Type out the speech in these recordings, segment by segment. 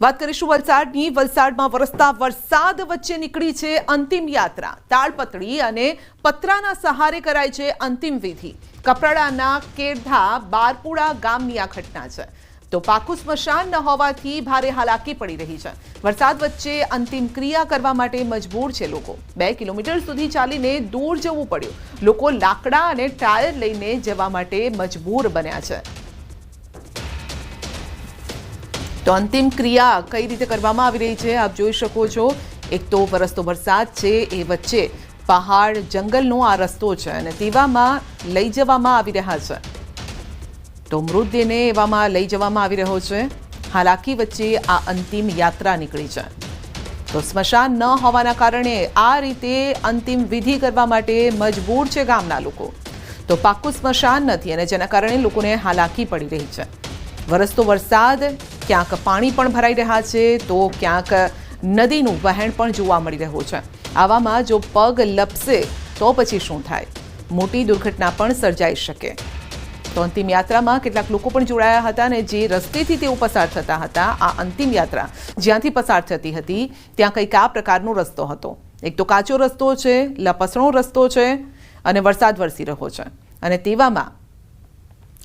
વાત કરીશું વલસાડની. વલસાડમાં વરસતા વરસાદ વચ્ચે નીકળી છે અંતિમ યાત્રા. તાળપતળી અને પતરાના સહારે કરાય છે અંતિમ વિધિ. કપરાડાના કેરધા બારપુડા ગામની આ ઘટના છે. તો પાકું સ્મશાન ન હોવાથી ભારે હાલાકી પડી રહી છે. વરસાદ વચ્ચે અંતિમ ક્રિયા કરવા માટે મજબૂર છે લોકો. બે કિલોમીટર સુધી ચાલીને દૂર જવું પડ્યું. લોકો લાકડા અને ટાયર લઈને જવા માટે મજબૂર બન્યા છે. તો અંતિમ ક્રિયા કઈ રીતે કરવામાં આવી રહી છે, આપ જોઈ શકો છો. એક તો વરસતો વરસાદ છે, એ વચ્ચે પહાડ, જંગલનો આ રસ્તો છે અને તેવામાં લઈ જવામાં આવી રહ્યા છે. તો મૃતદેહને એવામાં લઈ જવામાં આવી રહ્યો છે. હાલાકી વચ્ચે આ અંતિમ યાત્રા નીકળી છે. તો સ્મશાન ન હોવાના કારણે આ રીતે અંતિમ વિધિ કરવા માટે મજબૂર છે ગામના લોકો. તો પાક્કું સ્મશાન નથી અને જેના કારણે લોકોને હાલાકી પડી રહી છે. વરસતો વરસાદ ક્યાંક પાણી પણ ભરાઈ રહ્યા છે, તો ક્યાંક નદીનું વહેણ પણ જોવા મળી રહ્યું છે. આવામાં જો પગ લપસે, તો પછી શું થાય? મોટી દુર્ઘટના પણ સર્જાઈ શકે. તો અંતિમ યાત્રામાં કેટલાક લોકો પણ જોડાયા હતા અને જે રસ્તેથી તેઓ પસાર થતા હતા, આ અંતિમ યાત્રા જ્યાંથી પસાર થતી હતી, ત્યાં કંઈક આ પ્રકારનો રસ્તો હતો. એક તો કાચો રસ્તો છે, લપસણો રસ્તો છે અને વરસાદ વરસી રહ્યો છે. અને તેવામાં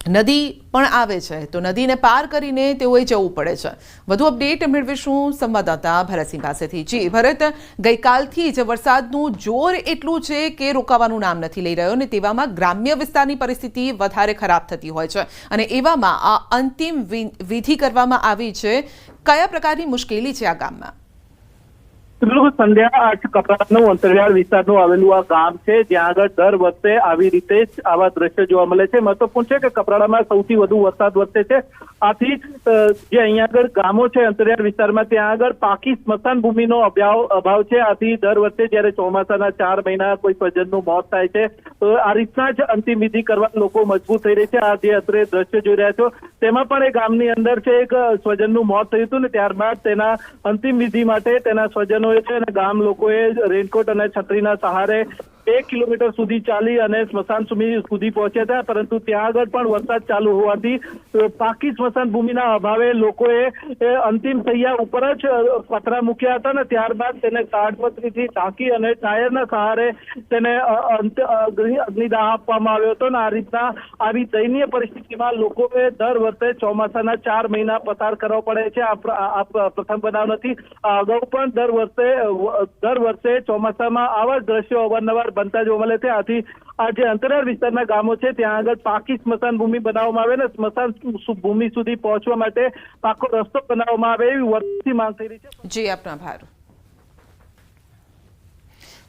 નદી પણ આવે છે. તો નદીને પાર કરીને તેઓએ જવું પડે છે. વધુ અપડેટ મેળવીશું સંવાદદાતા ભરતસિંહ પાસેથી. જી, ભરત, ગઈકાલથી જ વરસાદનું જોર એટલું છે કે રોકાવાનું નામ નથી લઈ રહ્યો અને તેવામાં ગ્રામ્ય વિસ્તારની પરિસ્થિતિ વધારે ખરાબ થતી હોય છે. અને એવામાં આ અંતિમ વિધિ કરવામાં આવી છે. કયા પ્રકારની મુશ્કેલી છે આ ગામમાં? બિલકુલ સંધ્યા આ કપરાનું અંતરિયાળ વિસ્તારનું આવેલું આ ગામ છે, જ્યાં આગળ દર વર્ષે આવી રીતે જ આવા દ્રશ્યો જોવા મળે છે. મહત્વપૂર્ણ છે કે કપરાડામાં સૌથી વધુ વરસાદ વરસે છે. આથી જે અહીંયા આગળ ગામો છે, અંતરિયાળ વિસ્તારમાં, ત્યાં આગળ પાકી સ્મશાન ભૂમિનો અભાવ અભાવ છે. આથી દર વર્ષે જ્યારે ચોમાસાના ચાર મહિના કોઈ સ્વજનનું મોત થાય છે, તો આ રીતના જ અંતિમ વિધિ કરવા લોકો મજબૂર થઈ રહી છે. આ જે અત્રે દ્રશ્ય જોઈ રહ્યા છો, તેમાં પણ એ ગામની અંદર છે, એક સ્વજનનું મોત થયું હતું ને, ત્યારબાદ તેના અંતિમ વિધિ માટે તેના સ્વજનોએ છે અને ગામ લોકોએ રેનકોટ અને છત્રીના સહારે એક કિલોમીટર સુધી ચાલી અને સ્મશાન સુધી પહોંચ્યા હતા, પરંતુ ત્યાં આગળ પણ વરસાદ ચાલુ હોવાથી પાકી સ્મશાન ભૂમિના અભાવે લોકોએ અંતિમ સૈયા ઉપર જ પતરા મૂક્યા હતા ને ત્યારબાદ તેને તાડપત્રીથી ટાંકી અને ટાયરના સહારે તેને અગ્નિ- અગ્નિદાહ આપવામાં આવ્યો હતો ને આ રીતના, આવી દયનીય પરિસ્થિતિમાં લોકોએ દર વર્ષે ચોમાસાના ચાર મહિના પસાર કરવા પડે છે. આ પ્રથમ બનાવ નથી. અગાઉ પણ દર વર્ષે દર વર્ષે ચોમાસામાં આવા જ દ્રશ્યો અવારનવાર બનતા જોવા મળે છે. આથી આ જે અંતરિયાળ વિસ્તારના ગામો છે, ત્યાં આગળ પાકી સ્મશાન ભૂમિ બનાવવામાં આવે ને સ્મશાન ભૂમિ સુધી પહોંચવા માટે પાકો રસ્તો બનાવવામાં આવે એવી વર્ષથી માંગ થઈ રહી છે. જી, આપનો આભાર.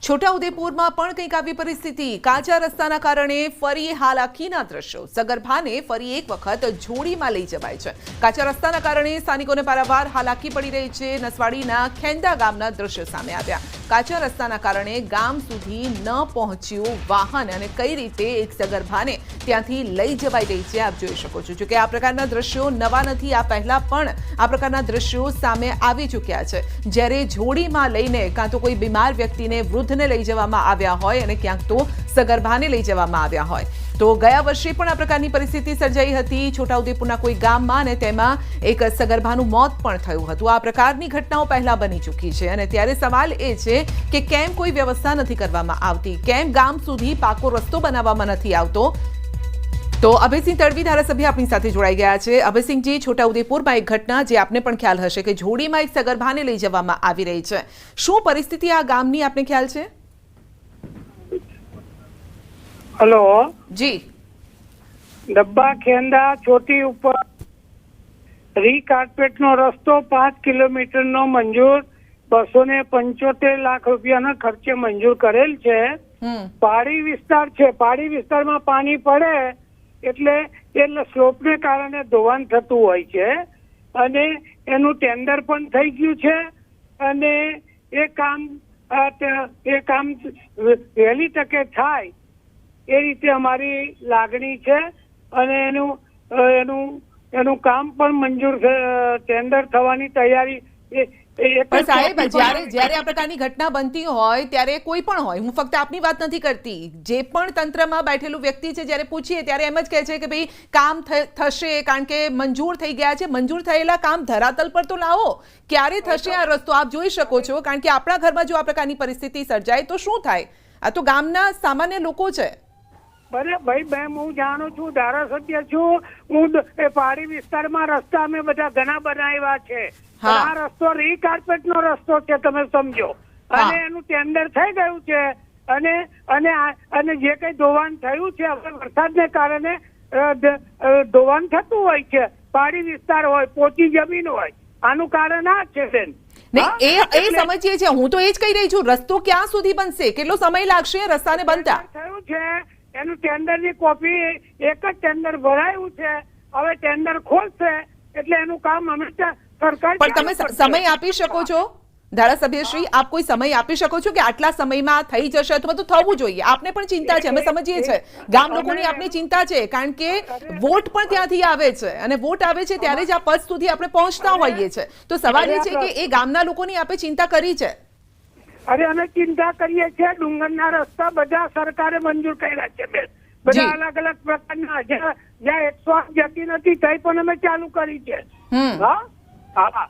છોટાઉદેપુરમાં પણ કંઈક આવી પરિસ્થિતિ. કાચા રસ્તાના કારણે ફરી હાલાકીના દ્રશ્યો. સગર્ભાને ફરી એક વખત જોડીમાં લઈ જવાય છે. કાચા રસ્તાના કારણે સ્થાનિકોને પારાવાર હાલાકી પડી રહી છે. નસવાડીના ખેંદા ગામના દ્રશ્યો સામે આવ્યા. કાચા રસ્તાના કારણે ગામ સુધી ન પહોંચ્યું વાહન અને કઈ રીતે એક સગર્ભાને ત્યાંથી લઈ જવાઈ રહી છે, આપ જોઈ શકો છો. જોકે આ પ્રકારના દ્રશ્યો નવા નથી, આ પહેલા પણ આ પ્રકારના દ્રશ્યો સામે આવી ચૂક્યા છે. જ્યારે જોડીમાં લઈને કાં તો કોઈ બીમાર વ્યક્તિને વૃદ્ધને લઈ જવામાં આવ્યા હોય અને ક્યાંક તો સગર્ભાને લઈ જવામાં આવ્યા હોય. તો ગયા વર્ષે પણ આ પ્રકારની પરિસ્થિતિ સર્જાઈ હતી. છોટાઉદેપુરના કોઈ ગામમાં અને તેમાં એક સગર્ભાનું મોત પણ થયું હતું. આ પ્રકારની ઘટનાઓ પહેલા બની ચૂકી છે અને ત્યારે સવાલ એ છે કે કેમ કોઈ વ્યવસ્થા નથી કરવામાં આવતી? કેમ ગામ સુધી પાકો રસ્તો બનાવવામાં નથી આવતો? તો અભયસિંહ તડવી ધારાસભ્ય આપણી સાથે જોડાઈ ગયા છે. અભયસિંહજી, છોટાઉદેપુરમાં એક ઘટના જે આપને પણ ખ્યાલ હશે કે જોડીમાં એક સગર્ભાને લઈ જવામાં આવી રહી છે. શું પરિસ્થિતિ આ ગામની, આપને ખ્યાલ છે? હલો. જી. ડબ્બા ખેંદા ચોટી ઉપર રી કાર્પેટ નો રસ્તો પાંચ કિલોમીટર નો મંજૂર બસો ને પંચોતેર લાખ રૂપિયાના ખર્ચે મંજૂર કરેલ છે. પાડી પહાડી વિસ્તાર છે. પહાડી વિસ્તારમાં પાણી પડે એટલે એટલે સ્લોપને કારણે ધોવાણ થતું હોય છે. અને એનું ટેન્ડર પણ થઈ ગયું છે. અને એ કામ એ કામ વહેલી તકે થાય એ રીતે અમારી લાગણી છે અને એનું એનું એનું કામ પણ મંજૂર ટેન્ડર થવાની તૈયારી પણ સાહેબ જ્યારે જ્યારે આ પ્રકારની ઘટના બનતી હોય ત્યારે કોઈ પણ હોય. હું ફક્ત આપની વાત નથી કરતી. જે પણ તંત્રમાં બેઠેલું વ્યક્તિ છે જ્યારે પૂછીએ ત્યારે એમ જ કહે છે કે ભાઈ કામ થશે કારણ કે મંજૂર થઈ ગયા છે. મંજૂર થયેલા કામ ધરાતલ પર તો લાવો. ક્યારે થશે આ રસ્તો? આપ જોઈ શકો છો. કારણ કે આપણા ઘરમાં જો આ પ્રકારની પરિસ્થિતિ સર્જાય તો શું થાય? આ તો ગામના સામાન્ય લોકો છે. બરે ભાઈ બેન હું જાણું છું ધારાસભ્ય છું. હું એ પહાડી વિસ્તારમાં રસ્તા અમે બધા ઘણા બનાવ્યા છે. આ રસ્તો રીકાર્પેટ નો રસ્તો છે તમે સમજો. અને એનું ટેન્ડર થઈ ગયું છે. અને અને અને જે કઈ ધોવાણ થયું છે હવે વરસાદને કારણે ધોવાણ થતું હોય છે. પહાડી વિસ્તાર હોય પોચી જમીન હોય. આનું કારણ આ છે બેન. નહીં એ એ સમજીએ છીએ. હું તો એ જ કહી રહી છું. રસ્તો ક્યાં સુધી બનશે? કેટલો સમય લાગશે? રસ્તાને બનતા? થયું છે. એનું ટેન્ડરની કોપી એક જ ટેન્ડર ભરાયું છે. હવે ટેન્ડર ખોલશે એટલે એનું કામ હંમેશા સરકાર પણ તમે સમય આપી શકો છો? ધારાસભ્યશ્રી આપ કોઈ સમય આપી શકો છો કે આટલા સમયમાં થઈ જશે? અથવા તો થવું જોઈએ. આપને પણ ચિંતા છે અમે સમજીએ છીએ. ગામ લોકોની આપને ચિંતા છે કારણ કે વોટ પણ ત્યાંથી આવે છે. અને વોટ આવે છે ત્યારે જ આ પદ સુધી આપણે પહોંચતા હોઈએ છે. તો સવાલ એ છે કે એ ગામના લોકોની આપણે ચિંતા કરી છે? અરે અમે ચિંતા કરીએ છીએ ડુંગરના રસ્તા બધા સરકારે મંજૂર કર્યા છે બેન. બધા અલગ અલગ પ્રકારના જ્યાં એકસો આઠ જતી નથી તઈ પણ અમે ચાલુ કરી છે. હા? હા.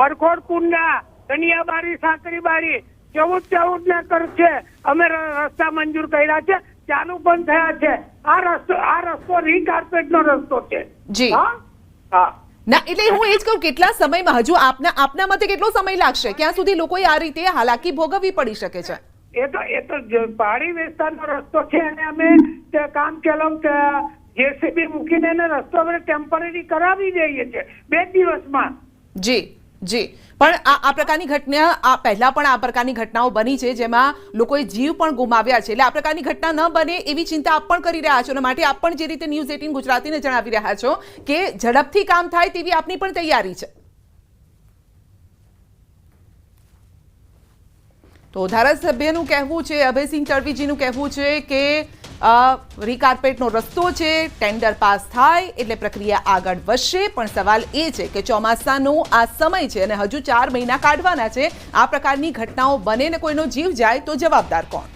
હરખોડ કુંડા કનિયાબારી સાંકરીબારી ચૌદ ચૌદ ના કર છે. અમે રસ્તા મંજૂર કર્યા છે. ચાલુ પણ થયા છે. આ રસ્તો આ રસ્તો રીકાર્પેટ નો રસ્તો છે. હા? હા. ના એટલે હું એ જ કહું કેટલા સમયમાં? હજુ આપના આપના મતે કેટલો સમય લાગશે? ક્યાં સુધી લોકોએ આ રીતે હાલાકી ભોગવવી પડી શકે છે? એ તો એ તો પહાડી વિસ્તારનો રસ્તો છે અને અમે કામ કેલમ જેસીબી મૂકીને રસ્તો અમે ટેમ્પરરી કરાવી દઈએ છે બે દિવસમાં. જી. જી. પણ આ પ્રકારની ઘટના, આ પહેલા પણ આ પ્રકારની ઘટનાઓ બની છે, જેમાં લોકોએ જીવ પણ ગુમાવ્યા છે. એટલે આ પ્રકારની ઘટના ન બને એવી ચિંતા આપ પણ કરી રહ્યા છો. અને માટે આપ પણ જે રીતે ન્યૂઝ એટીન ગુજરાતીને જણાવી રહ્યા છો કે ઝડપથી કામ થાય તેવી આપની પણ તૈયારી છે. તો ધારાસભ્યનું કહેવું છે, અભયસિંહ તડવીજીનું કહેવું છે કે રીકાર્પેટનો રસ્તો છે, ટેન્ડર પાસ થાય એટલે પ્રક્રિયા આગળ વધશે, પણ સવાલ એ છે કે ચોમાસાનો આ સમય છે અને હજુ ચાર મહિના કાઢવાના છે. આ પ્રકારની ઘટનાઓ બને ને કોઈનો જીવ જાય તો જવાબદાર કોણ?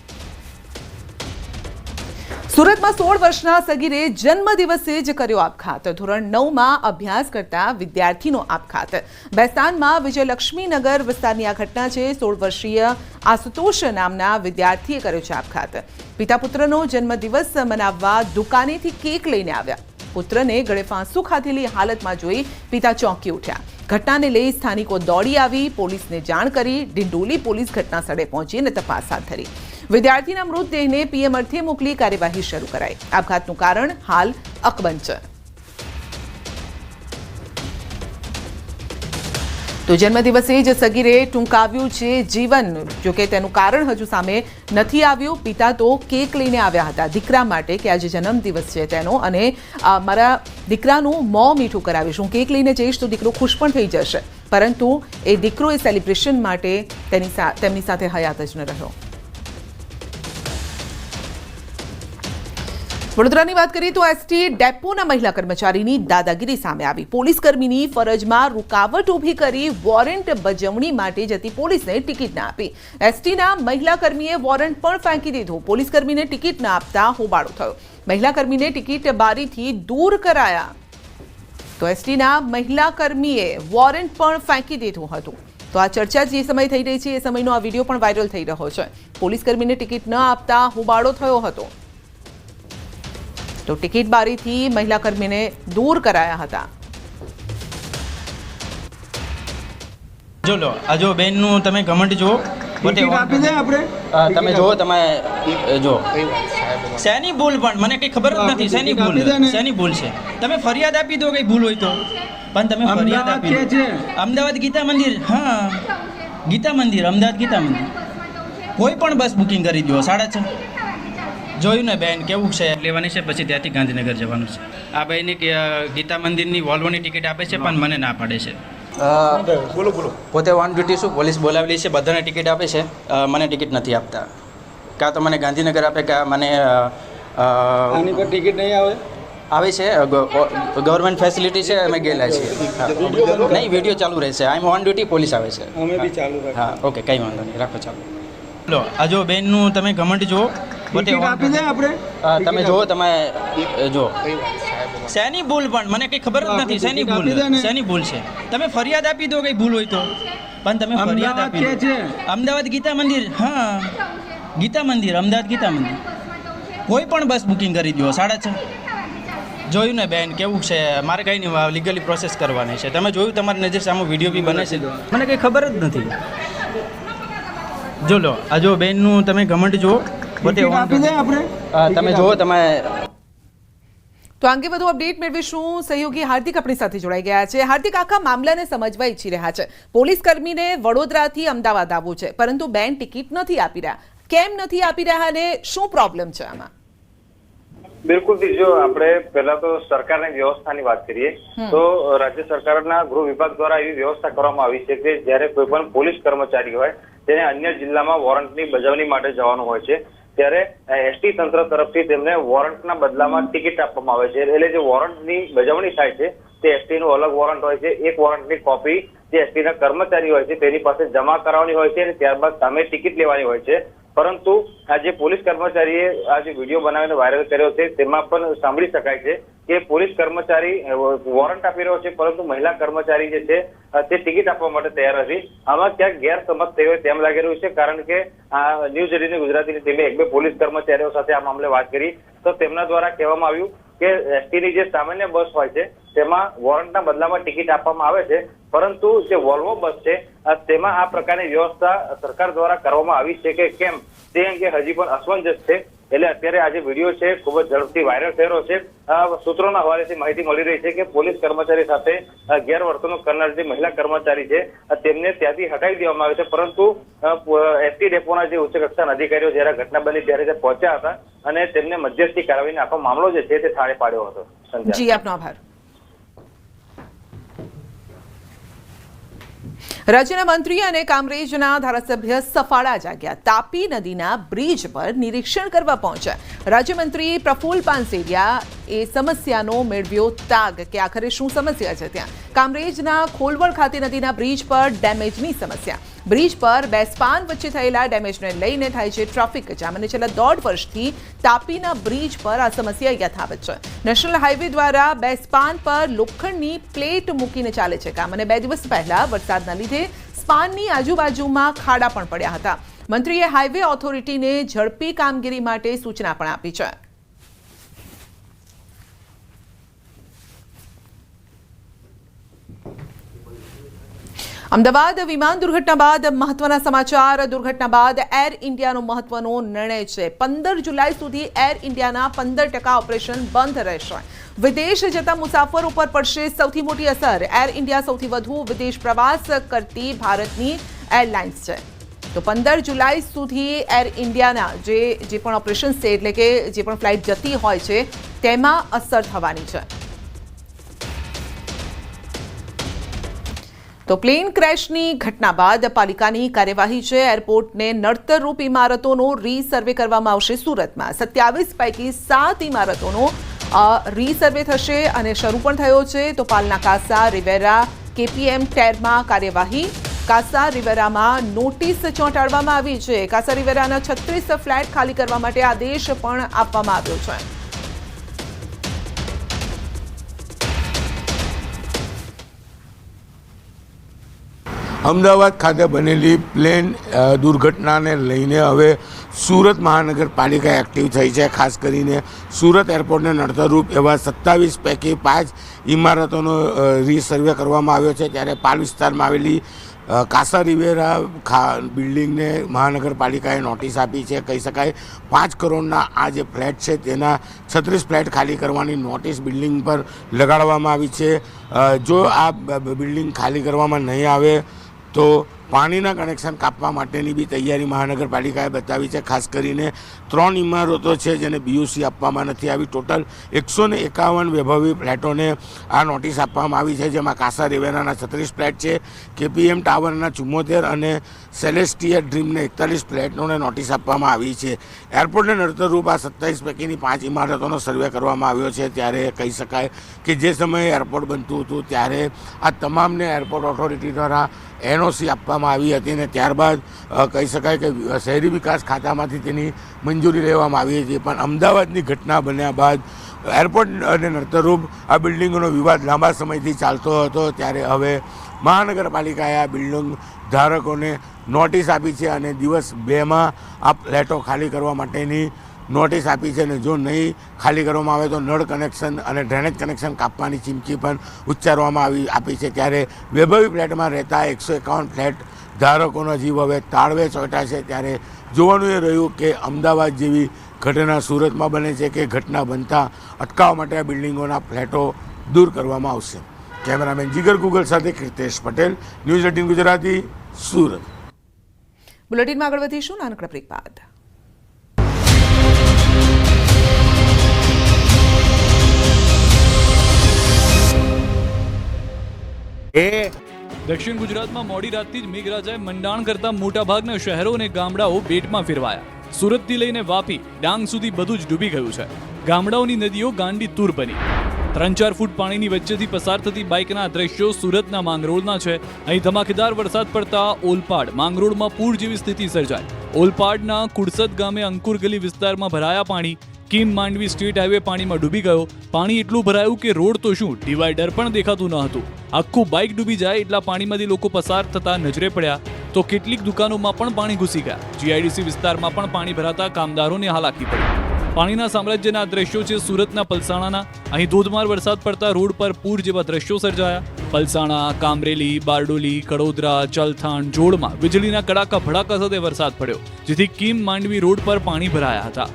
સુરતમાં સોળ વર્ષના સગીરે જન્મદિવસે જ કર્યો આપઘાત. ધોરણ નવમાં અભ્યાસ કરતા વિદ્યાર્થીનો આપઘાત. બેસ્તાનમાં વિજયલક્ષ્મીનગર વિસ્તારની આ ઘટના છે. સોળ વર્ષીય આશુતોષ નામના વિદ્યાર્થીએ કર્યો છે આપઘાત. પિતા પુત્રનો જન્મદિવસ મનાવવા દુકાનેથી કેક લઈને આવ્યા. પુત્રને ગળે ફાંસુ ખાધેલી હાલતમાં જોઈ પિતા ચોંકી ઉઠ્યા. ઘટનાને લઈ સ્થાનિકો દોડી આવી, પોલીસને જાણ કરી, ડિંડોલી પોલીસ ઘટના સ્થળે પહોંચી અને તપાસ હાથ ધરી. વિદ્યાર્થીના મૃતદેહને પીએમ અર્થે મોકલી કાર્યવાહી શરૂ કરાઈ. આપઘાતનું કારણ હાલ અકબંધ તો જન્મદિવસે જ સગીરે ટૂંકાવ્યું છે જીવન. જો કે તેનું કારણ હજુ સામે નથી આવ્યું. પિતા તો કેક લઈને આવ્યા હતા. દીકરા માટે કે આજે જન્મદિવસ છે તેનો અને મારા દીકરાનું મોં મીઠું કરાવીશ. હું કેક લઈને જઈશ તો દીકરો ખુશ પણ થઈ જશે. પરંતુ એ દીકરો એ સેલિબ્રેશન માટે તેની તેમની સાથે હયાત જ ન રહ્યો. વડોદરાની વાત કરીએ તો એસટી ડેપોના મહિલા કર્મચારીની દાદાગીરી સામે આવી. પોલીસ કર્મીની ફરજમાં રૂકાવટ ઊભી કરી વોરંટ બજવણી માટે જતી પોલીસને ટિકિટ ના આપી. એસટીના મહિલા કર્મીએ વોરંટ પણ ફેંકી દીધું. પોલીસ કર્મીને ટિકિટ ના આપતા હોબાળો થયો. મહિલા કર્મીને ટિકિટ બારીથી દૂર કરાયા. તો એસટીના મહિલા કર્મીએ વોરંટ પણ ફેંકી દીધું હતું. તો આ ચર્ચા જે સમય થઈ રહી છે, એ સમયનો આ વીડિયો પણ વાયરલ થઈ રહ્યો છે. પોલીસ કર્મીને ટિકિટ ન આપતા હોબાળો થયો હતો. તો ટિકિટ બારીથી મહિલા કર્મીને દૂર કરાયા હતા. જો લો આ જો બેનનું તમે કમેન્ટ જુઓ. આપી દે આપણે. તમે જુઓ તમે જો શેની ભૂલ પણ? મને કઈ ખબર જ નથી શેની ભૂલ? ને. શેની ભૂલ છે? તમે ફરિયાદ આપી દો કઈ ભૂલ હોય તો? પણ તમે ફરિયાદ આપી દો. છે? અમદાવાદ ગીતા મંદિર હા. ગીતા મંદિર અમદાવાદ ગીતા મંદિર. કોઈ પણ બસ બુકિંગ કરી દો સાડા છ. જોયું ને બેન કેવું છે? લેવાની છે પછી ત્યાંથી ગાંધીનગર જવાનું છે. આ ભાઈની ગીતા મંદિરની વોલ્વોની ટિકિટ આપે છે પણ મને ના પાડે છે. બોલો બોલો પોતે ઓન ડ્યુટી શું પોલીસ બોલાવેલી છે બધાને ટિકિટ આપે છે. મને ટિકિટ નથી આપતા. કાં તો મને ગાંધીનગર આપે કાં મને આની પર ટિકિટ નહીં આવે? આવે છે ગવર્મેન્ટ ફેસિલિટી છે અમે ગયેલા છીએ. નહીં વીડિયો ચાલુ રહેશે. I am on duty police આવે છે. અમે બી ચાલુ હા ઓકે કંઈ વાંધો નહીં. રાખો ચાલો. લો આ જો બેનનું તમે ઘમંડ જુઓ. આપી દે આપણે. તમે જુઓ તમે એ, શેની ભૂલ પણ? મને કંઈ ખબર જ નથી શેની ભૂલ. શેની ભૂલ છે? તમે ફરિયાદ આપી દો કંઈ ભૂલ હોય તો? પણ તમે ફરિયાદ અમદાવાદ આપી દો. અમદાવાદ ગીતા મંદિર હા. ગીતા મંદિર અમદાવાદ ગીતા મંદિર. કોઈ પણ બસ બુકિંગ કરી દો સાડા છ. જોયું ને બેન કેવું છે? મારે કંઈ નહીં લીગલી પ્રોસેસ કરવાની છે. તમે જોયું તમારી નજર સામે વીડિયો બી બને છે? મને કંઈ ખબર જ નથી. જો લો આ જો બેનનું તમે ઘમંડ જુઓ. પોતે આપી દે આપણે. તમે જુઓ તમે તો અંગે વધુ અપડેટ મેળવીશું સહયોગી હાર્દિક આપણી સાથે જોડાઈ ગયા છે. હાર્દિક આખા મામલાને સમજવા ઈચ્છી રહ્યા છે. પોલીસ કર્મીને વડોદરાથી અમદાવાદ આવવું છે પરંતુ બેન ટિકિટ નથી આપી રહ્યા. કેમ નથી આપી રહ્યા અને શું પ્રોબ્લેમ છે આમાં? બિલકુલ જો આપણે પહેલા તો સરકારની વ્યવસ્થાની વાત કરીએ તો રાજ્ય સરકારના ગૃહ વિભાગ દ્વારા એવી વ્યવસ્થા કરવામાં આવી છે કે જ્યારે કોઈ પણ પોલીસ કર્મચારી હોય તેને અન્ય જિલ્લામાં વોરંટની બજાવણી માટે જવાનું હોય છે. ત્યારે એસટી તંત્ર તરફથી તેમને વોરંટના બદલામાં ટિકિટ આપવામાં આવે છે. એટલે જે વોરંટની બજવણી થાય છે તે એસટી નું અલગ વોરંટ હોય છે. એક વોરંટની કોપી જે એસટી ના કર્મચારી હોય છે, તેની પાસે જમા કરાવવાની હોય છે અને ત્યારબાદ સામે ટિકિટ લેવાની હોય છે. પરંતુ આ જે પોલીસ કર્મચારીએ આ જે વીડિયો બનાવીને વાયરલ કર્યો છે, તેમાં પણ સાંભળી શકાય છે કે પોલીસ કર્મચારી વોરંટ આપી રહ્યો છે, પરંતુ મહિલા કર્મચારી જે છે તે ટિકિટ આપવા માટે તૈયાર નથી. આમાં ક્યાંક ગેરસમજ થઈ હોય તેમ લાગી રહ્યું છે, કારણ કે આ ન્યૂઝ એટીન ગુજરાતીની ટીમે એક બે પોલીસ કર્મચારીઓ સાથે આ મામલે વાત કરી. તો તેમના દ્વારા કહેવામાં આવ્યું કે એસટી ની જે સામાન્ય બસ હોય છે તેમાં વોરંટના બદલામાં ટિકિટ આપવામાં આવે છે. પરંતુ જે વોલ્વો બસ છે તેમાં આ પ્રકારની વ્યવસ્થા સરકાર દ્વારા કરવામાં આવી છે કે કેમ? તે અંગે હજી પણ અસમંજસ છે. એટલે અત્યારે આ જે વીડિયો છે, ખૂબ જ ઝડપથી વાયરલ રહ્યો છે. સૂત્રોના હવાલેથી માહિતી મળી રહી છે કે પોલીસ કર્મચારી સાથે ગેરવર્તણૂક કરનાર જે મહિલા કર્મચારી છે તેમને ત્યાંથી હટાવી દેવામાં આવે છે. પરંતુ એસટી ડેપોના જે ઉચ્ચ કક્ષાના અધિકારીઓ જ્યારે ઘટના બની ત્યારે પહોંચ્યા હતા અને તેમને મધ્યસ્થી કરાવીને આખો મામલો જે છે તે થાળે પાડ્યો હતો. જી, આપનો આભાર. રાજ્યના મંત્રી અને કામરેજના ધારાસભ્ય સફાળા જાગ્યા. તાપી નદીના બ્રિજ પર નિરીક્ષણ કરવા પહોંચ્યા. રાજ્યમંત્રી પ્રફુલ પાનસેરિયા એ સમસ્યાનો મેળવ્યો તાગ કે આખરે શું સમસ્યા છે ત્યાં? કામરેજના ખોલવડ ખાતે નદીના બ્રિજ પર ડેમેજની સમસ્યા. બ્રિજ પર બે સ્પાન વચ્ચે થયેલા ડેમેજને લઈને થાય છે ટ્રાફિક જામ અને છેલ્લા દોઢ વર્ષથી તાપીના બ્રિજ પર આ સમસ્યા યથાવત છે. નેશનલ હાઈવે દ્વારા બે સ્પાન પર લોખંડની પ્લેટ મૂકીને ચાલે છે કામ અને બે દિવસ પહેલા વરસાદના લીધે સ્પાનની આજુબાજુમાં ખાડા પણ પડ્યા હતા. મંત્રીએ હાઈવે ઓથોરિટીને ઝડપી કામગીરી માટે સૂચના પણ આપી છે. અમદાવાદ વિમાન દુર્ઘટના બાદ મહત્વના સમાચાર. દુર્ઘટના બાદ એર ઇન્ડિયાનો મહત્વનો નિર્ણય છે. પંદર જુલાઈ સુધી એર ઇન્ડિયાના પંદર ટકા ઓપરેશન બંધ રહેશે. વિદેશ જતા મુસાફરો પર પડશે સૌથી મોટી અસર. એર ઇન્ડિયા સૌથી વધુ વિદેશ પ્રવાસ કરતી ભારતની એરલાઇન્સ છે. તો પંદર જુલાઈ સુધી એર ઇન્ડિયાના જે જે પણ ઓપરેશન છે, એટલે કે જે પણ ફ્લાઇટ જતી હોય છે, તેમાં અસર થવાની છે. તો પ્લેન ક્રેશની ઘટના બાદ પાલિકાની કાર્યવાહી છે. એરપોર્ટને નડતરરૂપ ઇમારતોનો રીસર્વે કરવામાં આવશે. સુરતમાં સત્યાવીસ પૈકી સાત ઇમારતોનો રીસર્વે થશે અને શરૂ પણ થયો છે. તો પાલના કાસા રિવેરા કેપીએમ ટેરમાં કાર્યવાહી. કાસા રિવેરામાં નોટિસ ચોંટાડવામાં આવી છે. કાસા રિવેરાના છત્રીસ ફ્લેટ ખાલી કરવા માટે આદેશ પણ આપવામાં આવ્યો છે. અમદાવાદ ખાતે બનેલી પ્લેન દુર્ઘટનાને લઈને હવે સુરત મહાનગરપાલિકા એક્ટિવ થઈ છે. ખાસ કરીને સુરત એરપોર્ટને નડતરરૂપ એવા સત્તાવીસ પૈકી પાંચ ઇમારતોનો રીસર્વે કરવામાં આવ્યો છે. ત્યારે પાલ વિસ્તારમાં આવેલી કાસા રિવેરા ખા, બિલ્ડિંગને મહાનગરપાલિકાએ નોટિસ આપી છે. કહી શકાય, પાંચ કરોડના આ જે ફ્લેટ છે તેના છત્રીસ ફ્લેટ ખાલી કરવાની નોટિસ બિલ્ડિંગ પર લગાડવામાં આવી છે. જો આ બિલ્ડિંગ ખાલી કરવામાં નહીં આવે તો પાણીના કનેક્શન કાપવા માટેની બી તૈયારી મહાનગરપાલિકાએ બતાવી છે. ખાસ કરીને ત્રણ ઇમારતો છે જેને બીયુસી આપવામાં નથી આવી. ટોટલ એકસો ને એકાવન વૈભવી ફ્લેટોને આ નોટિસ આપવામાં આવી છે, જેમાં કાસા રેવેનાના છત્રીસ ફ્લેટ છે, કેપીએમ ટાવરના ચુમ્મોતેર અને સેલેસ્ટિયર ડ્રીમને એકતાલીસ ફ્લેટોને નોટિસ આપવામાં આવી છે. એરપોર્ટને નડતરરૂપ આ સત્તાવીસ પૈકીની પાંચ ઇમારતોનો સર્વે કરવામાં આવ્યો છે. ત્યારે કહી શકાય કે જે સમયે એરપોર્ટ બનતું હતું, ત્યારે આ તમામને એરપોર્ટ ઓથોરિટી દ્વારા એનઓસી આપવામાં આવી હતી અને ત્યારબાદ કહી શકાય કે શહેરી વિકાસ ખાતામાંથી તેની મંજૂરી લેવામાં આવી હતી. પણ અમદાવાદની ઘટના બન્યા બાદ એરપોર્ટ અને નડતરરૂપ આ બિલ્ડિંગનો વિવાદ લાંબા સમયથી ચાલતો હતો. ત્યારે હવે મહાનગરપાલિકાએ આ બિલ્ડિંગ ધારકોને નોટિસ આપી છે અને દિવસ બેમાં આ ફ્લેટો ખાલી કરવા માટેની નોટિસ આપી છે અને જો નહીં ખાલી કરવામાં આવે તો નળ કનેક્શન અને ડ્રેનેજ કનેક્શન કાપવાની ચીમકી પણ ઉચ્ચારવામાં આવી આપી છે. ત્યારે વૈભવી ફ્લેટમાં રહેતા એકસો એકાવન ફ્લેટ ધારકોનો જીવ હવે તાળવે ચોંટા છે. ત્યારે જોવાનું એ રહ્યું કે અમદાવાદ જેવી ઘટના સુરતમાં બને છે કે ઘટના બનતા અટકાવવા માટે આ બિલ્ડિંગોના ફ્લેટો દૂર કરવામાં આવશે. કેમેરામેન જીગર ગુગલ સાથે કીર્તેશ પટેલ, ન્યૂઝ એટીન ગુજરાતી, સુરત. બુલેટિનમાં આગળ વધીશું. નાનકડા બ્રેક બાદ. દક્ષિણ ગુજરાતમાં મોડી રાતથી જ મેઘરાજાએ મંડાણ કરતા મોટાભાગના શહેરો અને ગામડાઓ બેટમાં ફેરવાયા. સુરતથી લઈને વાપી, ડાંગ સુધી બધું જ ડૂબી ગયું છે. ગામડાઓની નદીઓ ગાંડી તૂર બની. ત્રણ ચાર ફૂટ પાણીની વચ્ચેથી પસાર થતી બાઇકના દ્રશ્યો સુરતના માંગરોળના છે. અહીં ધમાકેદાર વરસાદ પડતા ઓલપાડ માંગરોળમાં પૂર જેવી સ્થિતિ સર્જાઈ. ઓલપાડના કુડસદ ગામે અંકુર ગલી વિસ્તારમાં ભરાયા પાણી કિમ માંડવી સ્ટેટ હાઈવે પાણીમાં ડૂબી ગયો. પાણી એટલું ભરાયું કે રોડ તો શું, ડિવાઈડર પણ દેખાતું ન હતું. આખું બાઇક ડૂબી જાય એટલા પાણીમાંથી લોકો પસાર થતા નજરે પડ્યા. તો કેટલીક દુકાનોમાં પણ પાણી ઘૂસી ગયા. જીઆઈડીસી વિસ્તારમાં પણ પાણી ભરાતા કામદારોને હાલાકી પડી. પાણીના સામ્રાજ્યના દ્રશ્યો છે સુરતના પલસાણાના. અહીં ધોધમાર વરસાદ પડતા રોડ પર પૂર જેવા દ્રશ્યો સર્જાયા. પલસાણા, કામરેલી, બારડોલી કડોદરા ચલથાણ, જોડમાં વીજળીના કડાકા, ભડાકા સાથે વરસાદ પડ્યો, જેથી કિમ માંડવી રોડ પર પાણી ભરાયા હતા.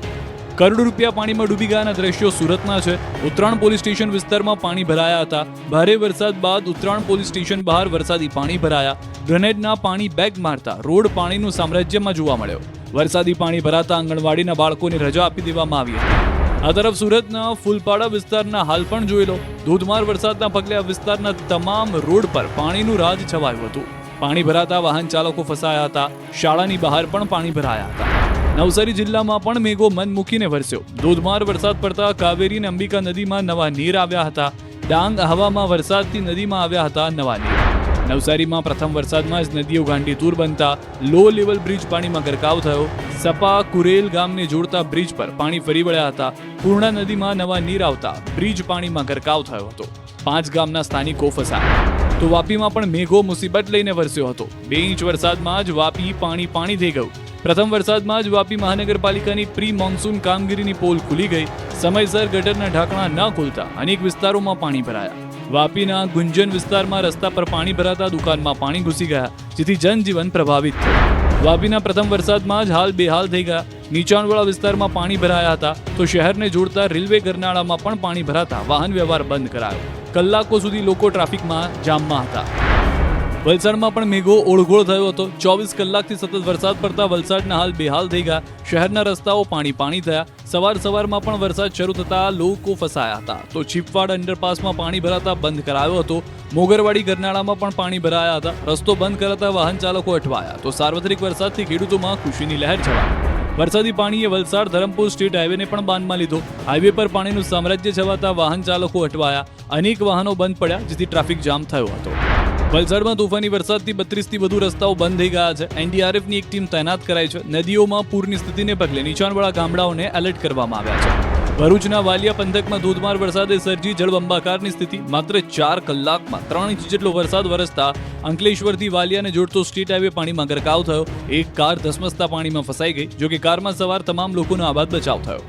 કરોડો રૂપિયા પાણીમાં ડૂબી ગયાના દ્રશ્યો સુરતના છે. ઉત્તરાયણ પોલીસ સ્ટેશન વિસ્તારમાં પાણી ભરાયા હતા. ભારે વરસાદ બાદ ઉત્તરાયણ પોલીસ સ્ટેશન બહાર વરસાદી પાણી ભરાયા. ગ્રેનેડના પાણી બેગ મારતા રોડ પાણીનું સામ્રાજ્યમાં જોવા મળ્યો. વરસાદી પાણી ભરાતા આંગણવાડીના બાળકોને રજા આપી દેવામાં આવી હતી. આ તરફ સુરતના ફૂલપાડા વિસ્તારના હાલ પણ જોઈ લો. ધોધમાર વરસાદના પગલે આ વિસ્તારના તમામ રોડ પર પાણીનું રાજ છવાયું હતું. પાણી ભરાતા વાહન ચાલકો ફસાયા હતા. શાળાની બહાર પણ પાણી ભરાયા હતા. નવસારી જિલ્લામાં પણ મેઘો મન મૂકીને વરસ્યો. ધોધમાર વરસાદ પડતા કાવેરી અને અંબિકા નદીમાં નવા નીર આવ્યા હતા. ડાંગ હવામાં વરસાદથી નદીમાં આવ્યા હતા નવા નીર. નવસારીમાં પ્રથમ વરસાદમાં જ નદીઓ ગાંડી તૂર બનતા લો લેવલ બ્રિજ પાણીમાં ગરકાવ થયો. સપા કુરેલ ગામને જોડતા બ્રિજ પર પાણી ફરી વળ્યા હતા. પૂર્ણા નદીમાં નવા નીર આવતા બ્રિજ પાણીમાં ગરકાવ થયો હતો. પાંચ ગામના સ્થાનિકો ફસાયા. તો વાપીમાં પણ મેઘો મુસીબત લઈને વરસ્યો હતો. બે ઇંચ વરસાદમાં જ વાપી પાણી પાણી થઈ ગયું. પ્રથમ વરસાદમાં જ વાપી મહાનગરપાલિકાની પ્રી મોન્સૂન કામગીરીની પોલ ખુલી ગઈ. સમયસર ગટરના ઢાંકણા ન ખુલતા અનેક વિસ્તારોમાં પાણી ભરાયા. વાપીના ગુંજન વિસ્તારમાં રસ્તા પર પાણી ભરાતા દુકાનમાં પાણી ઘૂસી ગયા, જેથી જનજીવન પ્રભાવિત થયું. વાપીના પ્રથમ વરસાદમાં જ હાલ બેહાલ થઈ ગયા. નીચાણવાળા વિસ્તારમાં પાણી ભરાયા હતા, તો શહેરને જોડતા રેલવે ગરનાળામાં પણ પાણી ભરાતા વાહન વ્યવહાર બંધ કરાયો. કલાકો સુધી લોકો ટ્રાફિકમાં જામમાં હતા. વલસાડમાં પણ મેઘો ઓળઘોળ થયો હતો. ચોવીસ કલાકથી સતત વરસાદ પડતા વલસાડના હાલ બેહાલ થઈ ગયા. શહેરના રસ્તાઓ પાણી પાણી થયા. સવાર સવારમાં પણ વરસાદ શરૂ થતા લોકો ફસાયા હતા. તો ચીપવાડ અંડરપાસમાં પાણી ભરાતા બંધ કરાયો હતો. મોગરવાડી ગરનાળામાં પણ પાણી ભરાયા હતા. રસ્તો બંધ કરાતા વાહન ચાલકો અટવાયા. તો સાર્વત્રિક વરસાદથી ખેડૂતોમાં ખુશીની લહેર છવાઈ. વરસાદી પાણીએ વલસાડ ધરમપુર સ્ટેટ હાઈવેને પણ બાંધમાં લીધો. હાઈવે પર પાણીનું સામ્રાજ્ય છવાતા વાહન ચાલકો અટવાયા. અનેક વાહનો બંધ પડ્યા, જેથી ટ્રાફિક જામ થયો હતો. વલસાડમાં તોફાની વરસાદથી બત્રીસથી વધુ રસ્તાઓ બંધ થઈ ગયા છે. એનડીઆરએફની એક ટીમ તૈનાત કરાઈ છે. નદીઓમાં પૂરની સ્થિતિને પગલે નીચાણવાળા ગામડાઓને એલર્ટ કરવામાં આવ્યા છે. ભરૂચના વાલિયા પંથકમાં ધોધમાર વરસાદે સર્જી જળબંબાકારની સ્થિતિ. માત્ર ચાર કલાકમાં ત્રણ ઇંચ જેટલો વરસાદ વરસતા અંકલેશ્વરથી વાલિયાને જોડતો સ્ટેટ હાઈવે પાણીમાં ગરકાવ થયો. એક કાર ધસમસતા પાણીમાં ફસાઈ ગઈ, જોકે કારમાં સવાર તમામ લોકોનો આબાદ બચાવ થયો.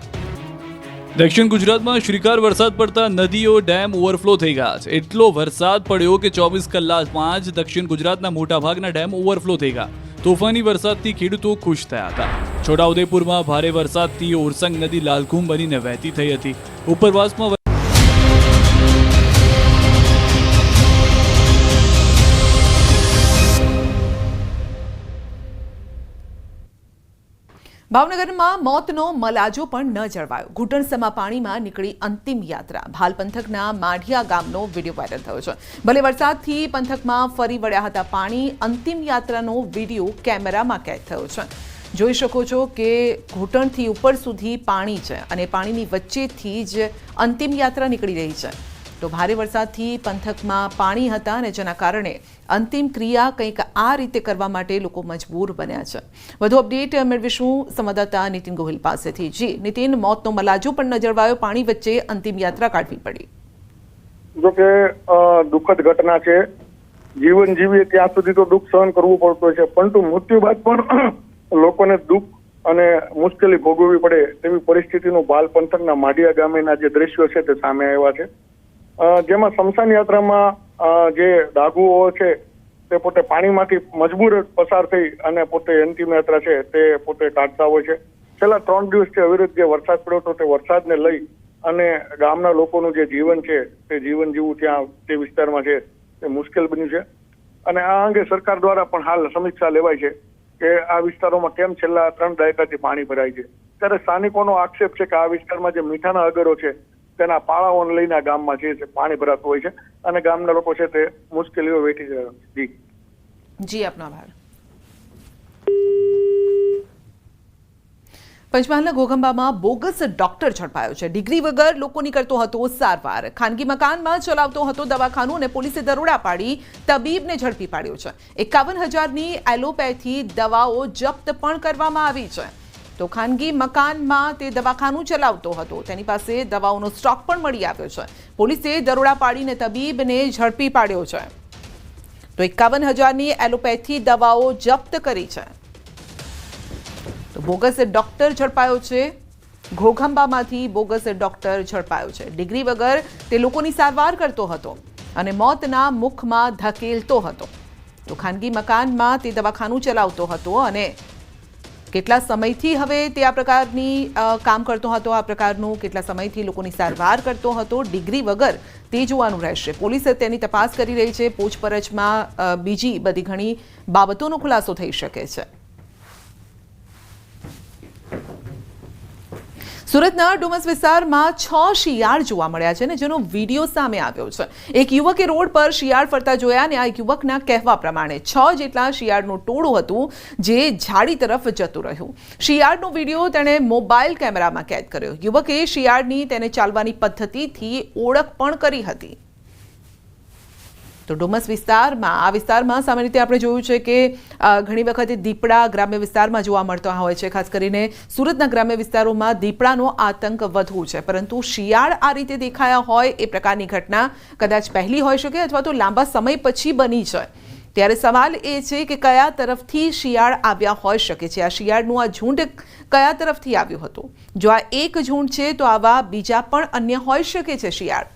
દક્ષિણ ગુજરાતમાં શ્રીકાર વરસાદ પડતા નદીઓ, ડેમ ઓવરફ્લો થઈ ગયા છે. એટલો વરસાદ પડ્યો કે ચોવીસ કલાકમાં જ દક્ષિણ ગુજરાતના મોટાભાગના ડેમ ઓવરફ્લો થઈ ગયા. તોફાની વરસાદથી ખેડૂતો ખુશ થયા હતા. છોટાઉદેપુરમાં ભારે વરસાદથી ઓરસંગ નદી લાલઘૂમ બનીને વહેતી થઈ હતી. ઉપરવાસમાં ભાવનગરમાં મોતનો મલાજો પણ ન જળવાયો. ઘૂંટણસમા પાણીમાં નીકળી અંતિમ યાત્રા. ભાલ પંથકના માઢિયા ગામનો વીડિયો વાયરલ થયો છે. ભલે વરસાદથી પંથકમાં ફરી વળ્યા હતા પાણી, અંતિમ યાત્રાનો વીડિયો કેમેરામાં કેદ થયો છે. જોઈ શકો છો કે ઘૂંટણથી ઉપર સુધી પાણી છે અને પાણીની વચ્ચેથી જ અંતિમ યાત્રા નીકળી રહી છે. તો ભારે વરસાદથી પંથકમાં પાણી હતા અને જેના કારણે અંતિમ ક્રિયા કંઈક આ રીતે કરવા માટે લોકો મજબૂર બન્યા છે. વધુ અપડેટ મેળવીશું સંવાદદાતા નીતિન ગોહિલ પાસેથી. જી, નીતિન, મોતનો મલાજો પણ નજરવાયો, પાણી વચ્ચે અંતિમ યાત્રા કાઢવી પડી. જોકે દુઃખદ ઘટના છે. જીવન જીવીએ ત્યાં સુધી તો દુઃખ સહન કરવું પડતું છે, પરંતુ મૃત્યુ બાદ પણ લોકોને દુઃખ અને મુશ્કેલી ભોગવવી પડે તેવી પરિસ્થિતિનું બાલ પંથકના માઢિયા ગામેના જે દ્રશ્યો છે તે સામે આવ્યા છે. જેમાં સ્મશાન યાત્રામાં જે ડાઘુઓ છે, તે પોતે પાણીમાંથી મજબૂર પસાર થઈ અને પોતે અંતિમ યાત્રા છે, તે પોતે કાઢતા હોય છે. છેલ્લા ત્રણ દિવસથી અવિરત જે વરસાદ પડ્યો હતો, તે વરસાદને લઈ અને ગામના લોકોનું જે જીવન છે, તે જીવન જીવવું ત્યાં તે વિસ્તારમાં છે, તે મુશ્કેલ બન્યું છે. અને આ અંગે સરકાર દ્વારા પણ હાલ સમીક્ષા લેવાય છે કે આ વિસ્તારોમાં કેમ છેલ્લા ત્રણ દાયકાથી પાણી ભરાય છે. ત્યારે સ્થાનિકોનો આક્ષેપ છે કે આ વિસ્તારમાં જે મીઠાના અગરો છે તેના પાળાઓને લઈને ગામમાં જે છે પાણી ભરાતું હોય છે અને ગામના લોકો છે તે મુશ્કેલીઓ વેઠી છે. જી. જી, આપનો આભાર. પંચમહાલના ઘોઘંબામાં બોગસ ડોક્ટર ઝડપાયો છે. ડિગ્રી વગર લોકોની કરતો હતો સારવાર. ખાનગી મકાનમાં ચલાવતો હતો દવાખાનું અને પોલીસે દરોડા પાડી તબીબને ઝડપી પાડ્યો છે. એકાવન હજારની એલોપેથી દવાઓ જપ્ત પણ કરવામાં આવી છે. તો ખાનગી મકાનમાં તે દવાખાનું ચલાવતો હતો. તેની પાસે દવાઓનો સ્ટોક પણ મળી આવ્યો છે. પોલીસે દરોડા પાડીને તબીબને ઝડપી પાડ્યો છે. તો એકાવન હજારની એલોપેથી દવાઓ જપ્ત કરી છે. તો બોગસ ડોક્ટર ઝડપાયો છે. ઘોઘંબામાંથી બોગસ ડોક્ટર ઝડપાયો છે. ડિગ્રી વગર તે લોકોની સારવાર કરતો હતો અને મોતના મુખમાં ધકેલતો હતો. તો ખાનગી મકાનમાં તે દવાખાનું ચલાવતો હતો અને કેટલા સમયથી હવે તે આ પ્રકારની કામ કરતો હતો, આ પ્રકારનું કેટલા સમયથી લોકોની સારવાર કરતો હતો, ડિગ્રી વગર તે જોવાનું રહેશે. પોલીસે તેની તપાસ કરી રહી છે. પૂછપરછમાં બીજી બધી ઘણી બાબતોનો ખુલાસો થઈ શકે છે. સુરતના ડુમસ વિસ્તારમાં છ શિયાળ જોવા મળ્યા છે ને જેનો વીડિયો સામે આવ્યો છે. એક યુવકે રોડ પર શિયાળ ફરતા જોયા અને આ યુવકના કહેવા પ્રમાણે છ જેટલા શિયાળનું ટોળું હતું જે ઝાડી તરફ જતું રહ્યું. શિયાળનો વીડિયો તેણે મોબાઈલ કેમેરામાં કેદ કર્યો. યુવકે શિયાળની તેને ચાલવાની પદ્ધતિથી ઓળખ પણ કરી હતી. તો ડુમસ વિસ્તારમાં, આ વિસ્તારમાં સામાન્ય રીતે આપણે જોયું છે કે ઘણી વખતે દીપડા ગ્રામ્ય વિસ્તારમાં જોવા મળતા હોય છે. ખાસ કરીને સુરતના ગ્રામ્ય વિસ્તારોમાં દીપડાનો આતંક વધુ છે. પરંતુ શિયાળ આ રીતે દેખાયા હોય એ પ્રકારની ઘટના કદાચ પહેલી હોઈ શકે અથવા તો લાંબા સમય પછી બની છે ત્યારે સવાલ એ છે કે કયા તરફથી શિયાળ આવ્યા હોઈ શકે છે? આ શિયાળનું આ ઝુંડ કયા તરફથી આવ્યું હતું? જો આ એક ઝુંડ છે તો આવા બીજા પણ અન્ય હોઈ શકે છે શિયાળ.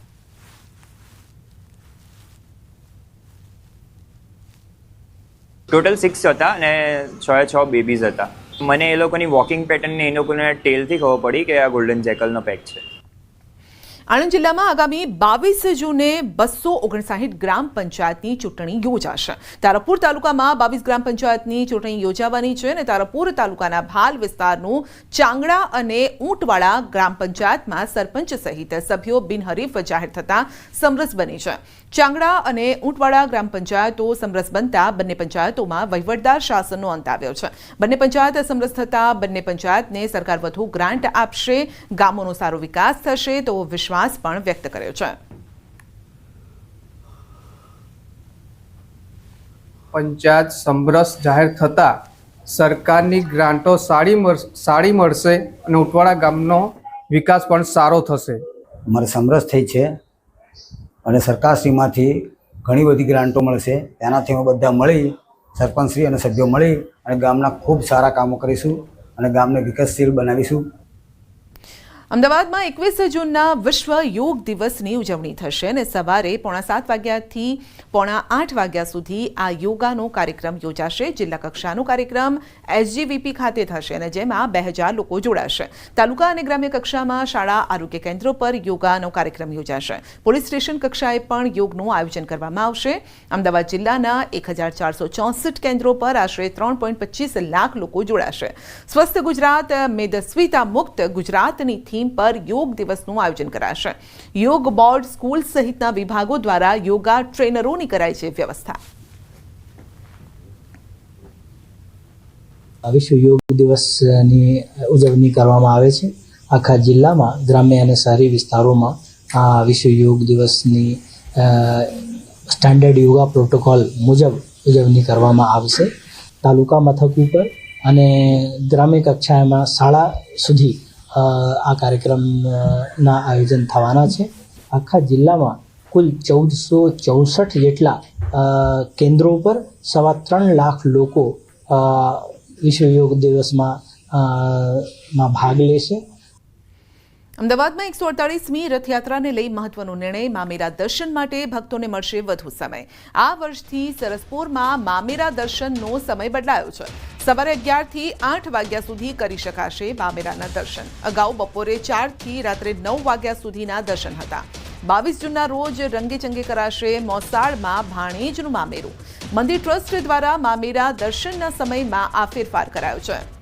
ટોટલ સિક્સ હતા અને છ છ બેબીઝ હતા. મને એ લોકોની વોકિંગ પેટર્ન ને એ લોકોને ટેલથી ખબર પડી કે આ ગોલ્ડન જેકલનો પેક છે. આણંદ જિલ્લામાં આગામી બાવીસ જૂને બસો ઓગણસાઠ ગ્રામ પંચાયતની ચૂંટણી યોજાશે. તારાપુર તાલુકામાં બાવીસ ગ્રામ પંચાયતની ચૂંટણી યોજાવાની છે અને તારાપુર તાલુકાના ભાલ વિસ્તારનું ચાંગડા અને ઊંટવાડા ગ્રામ પંચાયતમાં સરપંચ સહિત સભ્યો બિનહરીફ જાહેર થતા સમરસ બની છે. ચાંગડા અને ઊંટવાડા ગ્રામ પંચાયતો સમરસ બનતા બંને પંચાયતોમાં વહીવટદાર શાસનનો અંત આવ્યો છે. બંને પંચાયત સમરસ થતાં બંને પંચાયતને સરકાર વધુ ગ્રાન્ટ આપશે ગામોનો સારો વિકાસ થશે તેવો વિશ્વાસ પણ વ્યક્ત કર્યો છે. પંચાયત સમરસ જાહેર થતાં સરકારની ગ્રાન્ટો સારી સારી મળશે અને ઉટવાડા ગામનો વિકાસ પણ સારો થશે. અમારે સમરસ થઈ છે. અને સરકારશ્રીમાંથી ઘણી બધી ગ્રાન્ટો મળશે. તેનાથી અમે બધા મળી, સરપંચશ્રી અને સભ્યો મળી અને ગામના ખૂબ સારા કામો કરીશું અને ગામને વિકાસશીલ બનાવીશું. અમદાવાદમાં એકવીસ જૂનના વિશ્વ યોગ દિવસની ઉજવણી થશે અને સવારે પોણા સાત વાગ્યાથી પોણા આઠ વાગ્યા સુધી આ યોગાનો કાર્યક્રમ યોજાશે. જિલ્લા કક્ષાનો કાર્યક્રમ એસજીવીપી ખાતે થશે અને જેમાં બે હજાર લોકો જોડાશે. તાલુકા અને ગ્રામ્ય કક્ષામાં શાળા, આરોગ્ય કેન્દ્રો પર યોગાનો કાર્યક્રમ યોજાશે. પોલીસ સ્ટેશન કક્ષાએ પણ યોગનું આયોજન કરવામાં આવશે. અમદાવાદ જિલ્લાના એક હજાર ચારસો ચોસઠ કેન્દ્રો પર આશરે ત્રણ પોઈન્ટ પચીસ લાખ લોકો જોડાશે. સ્વસ્થ ગુજરાત, મેદસ્વીતા મુક્ત ગુજરાતની થીમ પર યોગ દિવસનું આયોજન કરાશે. યોગ બોર્ડ સ્કૂલ સહિતના વિભાગો દ્વારા યોગા ટ્રેનરોની કરાઈ છે વ્યવસ્થા. વિશ્વ યોગ દિવસની ઉજવણી કરવામાં આવે છે. આખા જિલ્લામાં, ગ્રામ્ય અને શહેરી વિસ્તારોમાં આ વિશ્વ યોગ દિવસની સ્ટાન્ડર્ડ યોગા પ્રોટોકોલ મુજબ ઉજવણી કરવામાં આવશે. તાલુકા મથક ઉપર અને ગ્રામ્ય કક્ષામાં શાળા સુધી આ કાર્યક્રમના આયોજન થવાના છે. આખા જિલ્લામાં કુલ ચૌદસો ચોસઠ જેટલા કેન્દ્રો પર સવા ત્રણ લાખ લોકો વિશ્વ યોગ દિવસમાં માં ભાગ લેશે. અમદાવાદમાં એકસો અડતાળીસમી રથયાત્રાને લઈ મહત્વનો નિર્ણય. મામેરા દર્શન માટે ભક્તોને મળશે વધુ સમય. આ વર્ષથી સરસપુરમાં મામેરા દર્શનનો સમય બદલાયો છે. સવારે અગિયારથી આઠ વાગ્યા સુધી કરી શકાશે મામેરાના દર્શન. અગાઉ બપોરે ચારથી રાત્રે નવ વાગ્યા સુધીના દર્શન હતા. બાવીસ જૂનના રોજ રંગેચંગે કરાશે મોસાળમાં ભાણેજનું મામેરું. મંદિર ટ્રસ્ટ દ્વારા મામેરા દર્શનના સમયમાં આ ફેરફાર કરાયો છે.